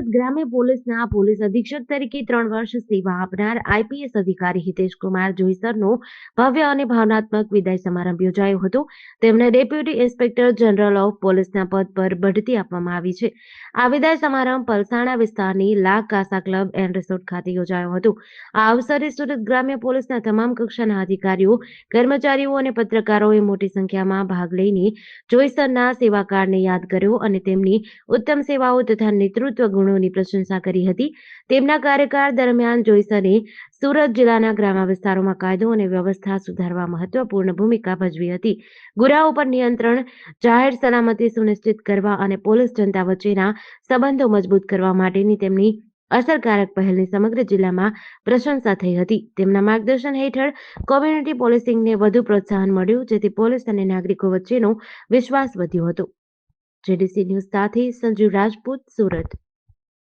સુરત ગ્રામ્ય પોલીસના પોલીસ અધિક્ષક તરીકે ત્રણ વર્ષ સેવા આપનાર આઈપીએસ અધિકારી હિતેશ કુમાર જોઈસરનો ભવ્ય અને ભાવનાત્મક વિદાય સમારંભ યોજાયો હતો. તેમને ડેપ્યુટી ઇન્સ્પેક્ટર જનરલ ઓફ પોલીસના પદ પર બઢતી આપવામાં આવી છે. આ વિદાય સમારંભ પલસાણા વિસ્તારની La Casa Club and Resort ખાતે યોજાયો હતો. આ અવસરે સુરત ગ્રામ્ય પોલીસના તમામ કક્ષાના અધિકારીઓ, કર્મચારીઓ અને પત્રકારોએ મોટી સંખ્યામાં ભાગ લઈને જોઈસરના સેવાકાળને યાદ કર્યો અને તેમની ઉત્તમ સેવાઓ તથા નેતૃત્વ ગુણોની પ્રશંસા કરી હતી. તેમના કાર્યકાળ દરમિયાન જોઈસને સુરત જિલ્લાના ગ્રામ્ય વિસ્તારોમાં કાયદો અને વ્યવસ્થા સુધારવા મહત્વપૂર્ણ ભૂમિકા ભજવી હતી. ગુનાઓ પર નિયંત્રણ, જાહેર સલામતી સુનિશ્ચિત કરવા અને પોલીસ જનતા વચ્ચેના સંબંધો મજબૂત કરવા માટેની તેમની અસરકારક પહેલની સમગ્ર જિલ્લામાં પ્રશંસા થઈ હતી. તેમના માર્ગદર્શન હેઠળ કોમ્યુનિટી પોલીસિંગને વધુ પ્રોત્સાહન મળ્યું, જેથી પોલીસ અને નાગરિકો વચ્ચેનો વિશ્વાસ વધ્યો હતો. જેડીસી ન્યૂઝ સાથે સંજીવ રાજપૂત, સુરત.